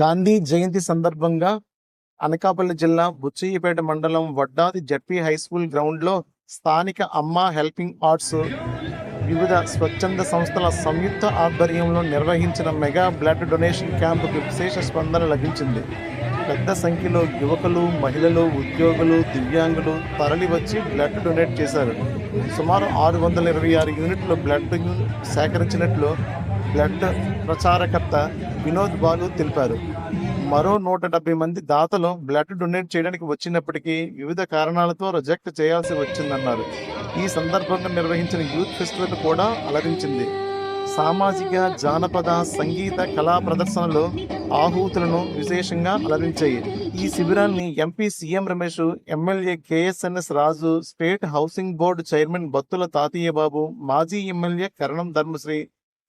గాంధీ జయంతి సందర్భంగా అనకాపల్లి జిల్లా బుచ్చయ్యపేట మండలం వడ్డాది జడ్పీ హై స్కూల్ గ్రౌండ్లో స్థానిక అమ్మ హెల్పింగ్ ఆర్ట్స్ వివిధ స్వచ్ఛంద సంస్థల సంయుక్త ఆధ్వర్యంలో నిర్వహించిన మెగా బ్లడ్ డొనేషన్ క్యాంపుకు విశేష స్పందన లభించింది. పెద్ద సంఖ్యలో యువకులు మహిళలు ఉద్యోగులు దివ్యాంగులు తరలివచ్చి బ్లడ్ డొనేట్ చేశారు. సుమారు ఆరు వందల ఇరవై ఆరు యూనిట్ల బ్లడ్ సేకరించినట్లు బ్లడ్ ప్రచారకర్త వినోద్ బాలు తెలిపారు. మరో నూట డెబ్బై మంది దాతలు బ్లడ్ డొనేట్ చేయడానికి వచ్చినప్పటికీ వివిధ కారణాలతో రిజెక్ట్ చేయాల్సి వచ్చిందన్నారు. ఈ సందర్భంగా నిర్వహించిన యూత్ ఫెస్టివల్ కూడా అలరించింది. సామాజిక జానపద సంగీత కళా ప్రదర్శనలు ఆహూతులను విశేషంగా అలరించాయి. ఈ శిబిరాన్ని MP CM Ramesh MLA KSNS Raju state housing board chairman Battula Tatayya Babu మాజీ MLA Karanam Dharmasri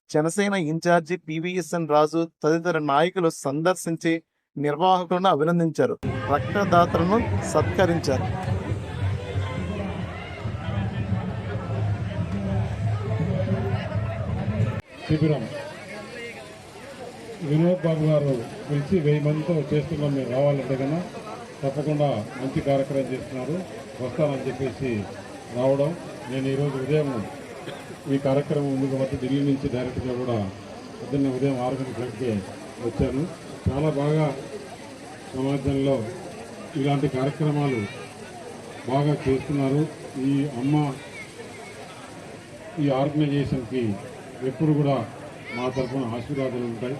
Janasena incharge PVSN Raju తదితర నాయకులు సందర్శించి నిర్వాహకులను అభినందించారు. రక్తదాతలను సత్కరించారు. శిబిరం. వినోద్ బాబు గారు పిలిచి వెయ్యి మందితో చేస్తున్నాం మీరు రావాలంటే కన్నా తప్పకుండా మంచి కార్యక్రమం చేస్తున్నారు. వస్తానని చెప్పేసి రావడం. నేను ఈరోజు ఉదయం ఈ కార్యక్రమం ఉంది కాబట్టి ఢిల్లీ నుంచి డైరెక్ట్గా కూడా పొద్దున్న ఉదయం ఆరు గంటలకి వచ్చాను. చాలా బాగా సమాజంలో ఇలాంటి కార్యక్రమాలు బాగా చేస్తున్నారు. ఈ అమ్మ ఈ ఆర్గనైజేషన్కి ఎప్పుడు కూడా మా తరఫున ఆశీర్వాదాలు ఉంటాయి.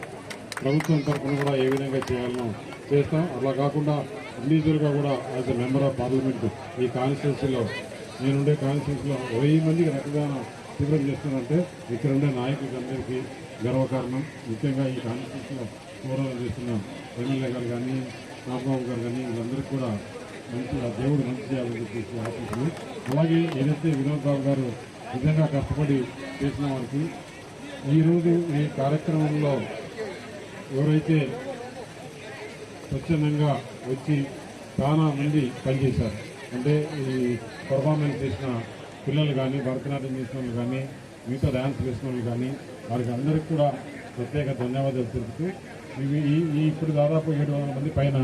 ప్రభుత్వం తరఫున కూడా ఏ విధంగా చేయాలనో చేస్తాం. అలా కాకుండా ఇండివిజువల్గా కూడా as a member of parliament ఈ కాన్స్టిట్యూన్సీలో నేనుండే కాన్స్టిట్యూన్స్లో వెయ్యి మందికి రక్తదాన శిబిరం చేస్తున్నారంటే ఇక్కడ ఉండే నాయకులందరికీ గర్వకారణం. ముఖ్యంగా ఈ కాన్స్టిట్యూన్స్లో పోరాటం చేస్తున్న ఎమ్మెల్యే గారు కానీ రాంబాబు గారు కానీ వీళ్ళందరికీ కూడా మంచి దేవుడు మంచి చేయాలని చెప్పేసి ఆశిస్తుంది. అలాగే ఏదైతే వినోద్ బాబు గారు నిజంగా కష్టపడి చేసిన వారికి ఈరోజు ఈ కార్యక్రమంలో ఎవరైతే స్వచ్ఛందంగా వచ్చి చాలా మంది పనిచేశారు అంటే ఈ పర్ఫార్మెన్స్ చేసిన పిల్లలు కానీ భరతనాట్యం చేసిన వాళ్ళు కానీ మిగతా డ్యాన్స్ చేసిన వాళ్ళు కానీ వారికి అందరికీ కూడా ప్రత్యేక ధన్యవాదాలు తెలుపుతూ ఇవి ఈ ఇప్పుడు దాదాపు ఏడు వందల మంది పైన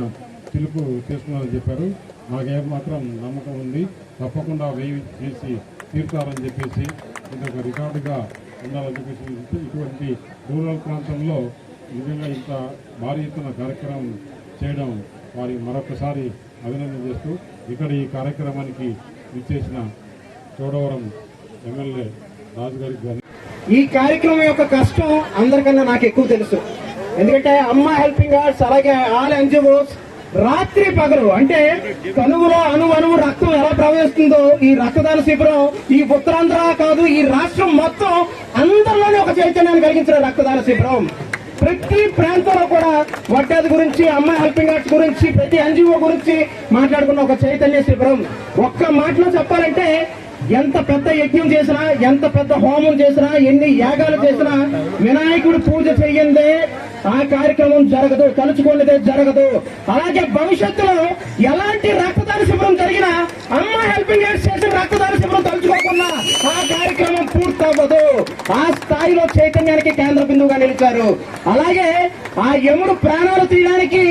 పిలుపు తీసుకున్నారని చెప్పారు. నాకేం మాత్రం నమ్మకం ఉంది. తప్పకుండా వేయి చేసి తీర్చాలని చెప్పేసి ఇంకొక రికార్డుగా ఉండాలని చెప్పేసి ఇటువంటి రూరల్ ప్రాంతంలో నిజంగా ఇంత భారీ ఎత్తున కార్యక్రమం చేయడం వారి మరొకసారి అభినందన చేస్తూ ఇక్కడ ఈ కార్యక్రమానికి ఇచ్చేసిన చోడవరం ఎమ్మెల్యే రాజుగారికి కానీ ఈ కార్యక్రమం యొక్క కష్టం అందరికన్నా నాకు ఎక్కువ తెలుసు. ఎందుకంటే అమ్మ హెల్పింగ్ ఆర్ట్స్ అలాగే ఆల్ ఎన్జిఓస్ రాత్రి పగలు అంటే కనువులో అణు రక్తం ఎలా ప్రవహిస్తుందో ఈ రక్తదాన శిబిరం ఈ ఉత్తరాంధ్ర కాదు ఈ రాష్ట్రం మొత్తం అందరిలోనే ఒక చైతన్యాన్ని కలిగించిన రక్తదాన శిబిరం. ప్రతి ప్రాంతంలో కూడా వడ్డాది గురించి అమ్మ హెల్పింగ్ ఆర్ట్స్ గురించి ప్రతి ఎన్జిఓ గురించి మాట్లాడుకున్న ఒక చైతన్య శిబిరం. ఒక్క మాటలో చెప్పాలంటే ఎంత పెద్ద యజ్ఞం చేసినా ఎంత పెద్ద హోమం చేసినా ఎన్ని యాగాలు చేసినా వినాయకుడు పూజ చెయ్యందే ఆ కార్యక్రమం జరగదు తలుచుకున్నదే జరగదు. అలాగే భవిష్యత్తులో ఎలా ఆ స్థాయిలో చైతన్యానికి కేంద్ర బిందువుగా నిలిచారు. అలాగే ఆ యముడు ప్రాణాలు తీయడానికి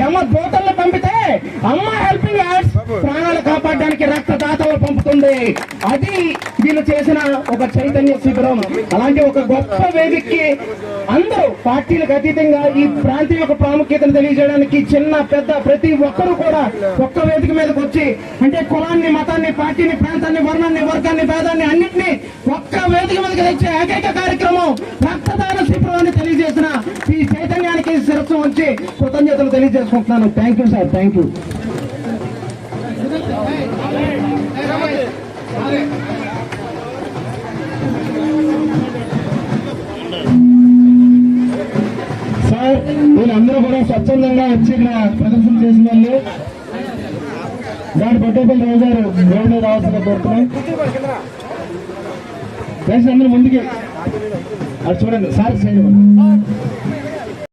యమ దూతలను పంపితే అమ్మ హెల్పింగ్ హ్యాండ్స్ ప్రాణాలు కాపాడడానికి రక్తదాతలు పంపుతుంది. అది వీళ్ళు చేసిన ఒక చైతన్య శిబిరం. అలాంటి ఒక గొప్ప వేదికకి అందరూ పార్టీలకు అతీతంగా ఈ ప్రాంతం యొక్క ప్రాముఖ్యతను తెలియజేయడానికి చిన్న పెద్ద ప్రతి ఒక్కరూ కూడా ఒక్క వేదిక మీదకి వచ్చి అంటే కులాన్ని మతాన్ని పార్టీని ప్రాంతాన్ని వర్ణాన్ని వర్గాన్ని భేదాన్ని అన్నింటినీ మీదకి తెచ్చే ఏకైక కార్యక్రమం రక్తదాన శిబిరం అని తెలియజేసిన ఈ చైతన్యానికి శిరస్సు వచ్చి కృతజ్ఞతలు తెలియజేసుకుంటున్నాను. Thank you sir thank you sir వీళ్ళందరూ కూడా స్వచ్ఛందంగా వచ్చి ఇక్కడ ప్రదర్శన చేసిన వాళ్ళు దాని పట్టేపల్లి రావు గారు రోడ్ రావాల్సిన కోరుతున్నాం. దయచేసి అందరూ ముందుకి. అది చూడండి సార్ సైడ్